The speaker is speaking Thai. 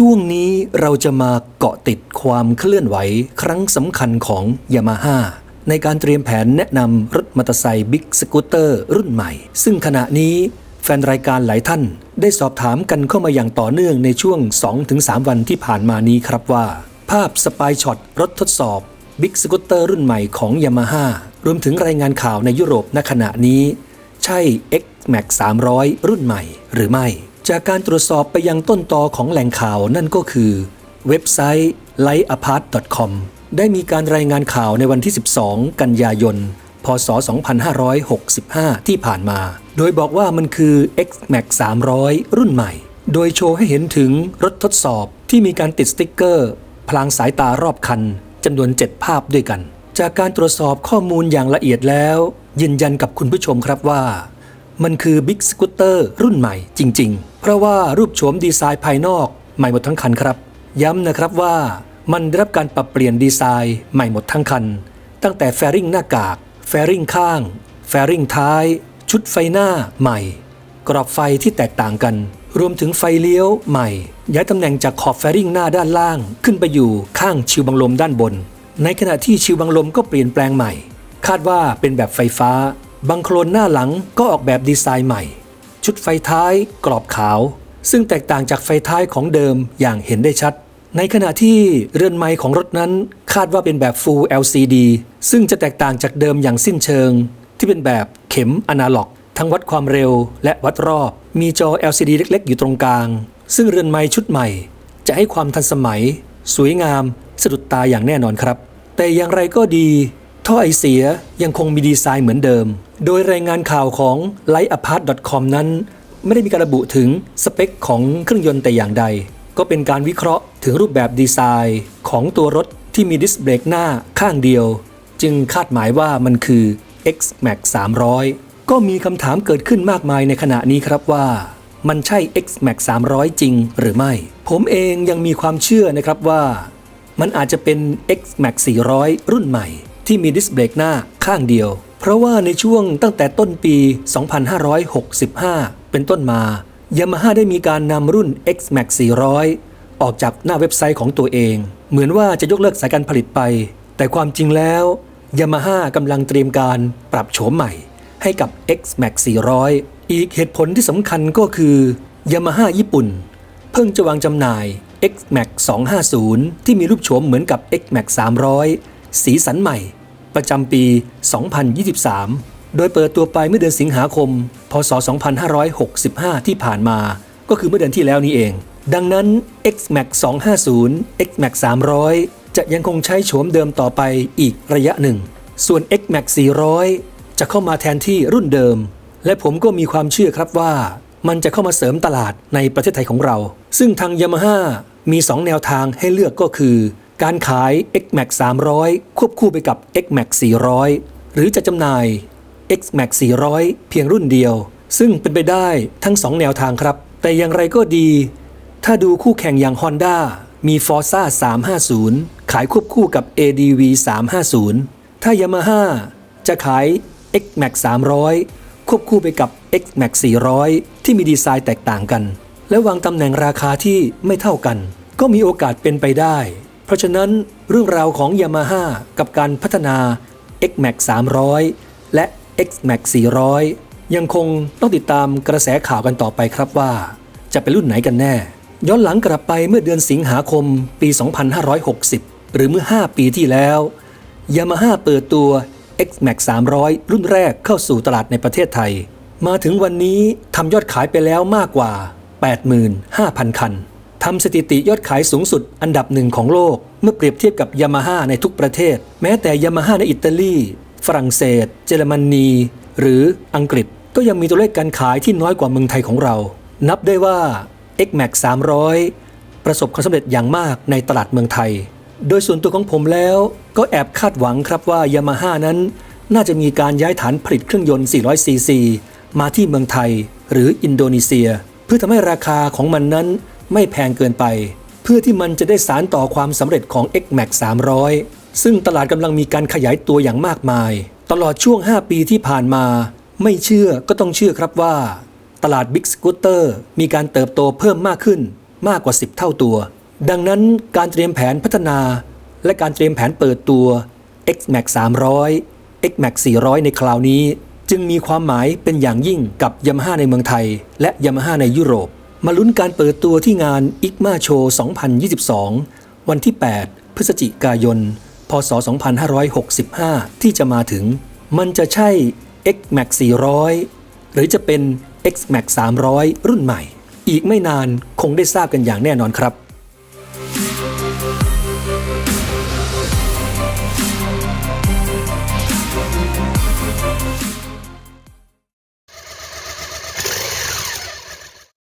ช่วงนี้เราจะมาเกาะติดความเคลื่อนไหวครั้งสำคัญของยามาฮ่าในการเตรียมแผนแนะนำรถมอเตอร์ไซค์บิ๊กสกูตเตอร์รุ่นใหม่ ซึ่งขณะนี้แฟนรายการหลายท่าน ได้สอบถามกันเข้ามาอย่างต่อเนื่องในช่วง 2-3 วันที่ผ่านมานี้ครับว่า ภาพสปายช็อตรถทดสอบบิ๊กสกูตเตอร์รุ่นใหม่ของยามาฮ่ารวมถึงรายงานข่าวในยุโรปณขณะนี้ ใช่ X Max 300 รุ่นใหม่หรือไม่ จากการตรวจสอบไปยังต้นตอของแหล่งข่าวนั่นก็คือ เว็บไซต์ lightapart.com ได้มีการรายงานข่าวในวันที่ 12 กันยายน พศ 2565 ที่ผ่านมา โดยบอกว่ามันคือ X Max 300 รุ่นใหม่ โดยโชว์ให้เห็นถึงรถทดสอบที่มีการติดสติ๊กเกอร์ พลางสายตารอบคันจำนวน 7 ภาพด้วยกัน จากการตรวจสอบข้อมูลอย่างละเอียดแล้ว ยืนยันกับคุณผู้ชมครับว่า มันคือบิ๊กสกูตเตอร์รุ่นใหม่จริง ๆ เพราะว่ารูปโฉมดีไซน์ภายนอกใหม่หมดทั้งคันครับ ย้ำนะครับว่ามันได้รับการปรับเปลี่ยนดีไซน์ใหม่หมดทั้งคัน ตั้งแต่แฟริ่งหน้ากาก แฟริ่งข้าง แฟริ่งท้าย ชุดไฟหน้าใหม่ กรอบไฟที่แตกต่างกัน รวมถึงไฟเลี้ยวใหม่ ย้ายตำแหน่งจากขอบแฟริ่งหน้าด้านล่าง ขึ้นไปอยู่ข้างชิวบังลมด้านบน ในขณะที่ชิวบังลมก็เปลี่ยนแปลงใหม่ คาดว่าเป็นแบบไฟฟ้า บังโคลนหน้าหลังก็ออกแบบดีไซน์ใหม่ ชุดไฟท้ายกรอบขาว ซึ่งแตกต่างจากไฟท้ายของเดิมอย่างเห็นได้ชัด ในขณะที่เรือนไม้ของรถนั้นคาดว่าเป็นแบบ Full LCD ซึ่งจะแตกต่างจากเดิมอย่างสิ้นเชิง ที่เป็นแบบเข็มอนาล็อก ทั้งวัดความเร็วและวัดรอบ มีจอ LCD เล็ก ๆ อยู่ตรงกลาง ซึ่งเรือนไม้ชุดใหม่ จะให้ความทันสมัย สวยงาม สะดุดตาอย่างแน่นอนครับ แต่อย่างไรก็ดี ท่อไอเสียยังคงมีดีไซน์เหมือนเดิม โดยรายงานข่าวของ lightapart.com นั้น ไม่ได้มีการระบุถึงสเปคของเครื่องยนต์แต่อย่างใด ก็เป็นการวิเคราะห์ถึงรูปแบบดีไซน์ของตัวรถที่มีดิสเบรกหน้าข้างเดียว จึงคาดหมายว่ามันคือ X Max 300 ก็มีคำถามเกิดขึ้นมากมายในขณะนี้ครับว่า มันใช่ X Max 300 จริงหรือไม่ ผมเองยังมีความเชื่อนะครับว่า มันอาจจะเป็น X Max 400 รุ่นใหม่ ที่มีดิสเบรกหน้าข้างเดียว เพราะว่าในช่วงตั้งแต่ต้นปี 2565 เป็นต้นมา Yamaha ได้มีการนำรุ่น X Max 400 ออกจากหน้าเว็บไซต์ของตัวเอง เหมือนว่าจะยกเลิกสายการผลิตไป แต่ความจริงแล้ว Yamaha กำลังเตรียมการปรับโฉมใหม่ ให้กับ X Max 400 อีกเหตุผลที่สำคัญก็คือ Yamaha ญี่ปุ่น เพิ่งจะวางจำหน่าย X Max 250 ที่มีรูปโฉมเหมือนกับ X Max 300 สีสันใหม่ ประจำปี 2023 โดยเปิดตัวไปเมื่อเดือนสิงหาคม พศ 2565 ที่ผ่านมา ก็คือเมื่อเดือนที่แล้วนี้เอง ดังนั้น X Max 250 X Max 300 จะยังคงใช้โฉมเดิมต่อไปอีกระยะหนึ่ง ส่วน X Max 400 จะเข้ามาแทนที่รุ่นเดิม และผมก็มีความเชื่อครับว่า มันจะเข้ามาเสริมตลาดในประเทศไทยของเรา ซึ่งทาง Yamaha มี 2 แนวทางให้เลือกก็คือ การขาย X Max 300 ควบคู่ไปกับ X Max 400 หรือจะจำหน่าย X Max 400 เพียงรุ่นเดียว ซึ่งเป็นไปได้ทั้ง 2 แนวทางครับ แต่อย่างไรก็ดี ถ้าดูคู่แข่งอย่าง Honda มี Forza 350 ขายควบคู่กับ ADV 350 ถ้า Yamaha จะขาย X Max 300 ควบคู่ไปกับ X Max 400 ที่มีดีไซน์แตกต่างกัน และวางตำแหน่งราคาที่ไม่เท่ากัน ก็มีโอกาสเป็นไปได้ เพราะฉะนั้นเรื่องราวของ Yamaha กับการพัฒนา X Max 300 และ X Max 400 ยังคงต้องติดตามกระแสข่าวกันต่อไปครับว่า จะเป็นรุ่นไหนกันแน่ ย้อนหลังกลับไปเมื่อเดือนสิงหาคมปี 2560 หรือเมื่อ 5 ปีที่แล้ว Yamaha เปิดตัว X Max 300 รุ่นแรกเข้าสู่ตลาดในประเทศไทย มาถึงวันนี้ทำยอดขายไปแล้วมากกว่า 85,000 คัน ทำสถิติยอดขายสูงสุดอันดับหนึ่งของโลก เมื่อเปรียบเทียบกับยามาฮ่าในทุกประเทศ แม้แต่ยามาฮ่าในอิตาลี ฝรั่งเศส เยอรมนี หรืออังกฤษ ก็ยังมีตัวเลขการขายที่น้อยกว่าเมืองไทยของเรา นับได้ว่า X Max 300 ประสบความสำเร็จอย่างมากในตลาดเมืองไทย โดยส่วนตัวของผมแล้วก็แอบคาดหวังครับว่ายามาฮ่านั้น น่าจะมีการย้ายฐานผลิตเครื่องยนต์400ซีซีมาที่เมืองไทย หรืออินโดนีเซีย เพื่อทำให้ราคาของมันนั้น ไม่แพงเกินไป เพื่อที่มันจะได้สารต่อความสำเร็จของ X Max 300 ซึ่งตลาดกำลังมีการขยายตัวอย่างมากมาย ตลอดช่วง 5 ปีที่ผ่านมา ไม่เชื่อก็ต้องเชื่อครับว่า ตลาดบิ๊กสกูตเตอร์มีการเติบโตเพิ่มมากขึ้นมากกว่า 10 เท่าตัว ดังนั้นการเตรียมแผนพัฒนา และการเตรียมแผนเปิดตัว X-Max 300 X-Max 400 ในคราวนี้ จึงมีความหมายเป็นอย่างยิ่งกับ Yamaha ในเมืองไทย และ Yamaha ในยุโรป มาลุ้นการเปิดตัวที่งานอิกมาโชว์2022 วันที่ 8 พฤศจิกายน พศ 2565 ที่จะมาถึง มันจะใช่ X-Max 400 หรือจะเป็น X-Max 300 รุ่นใหม่ อีกไม่นานคงได้ทราบกันอย่างแน่นอนครับ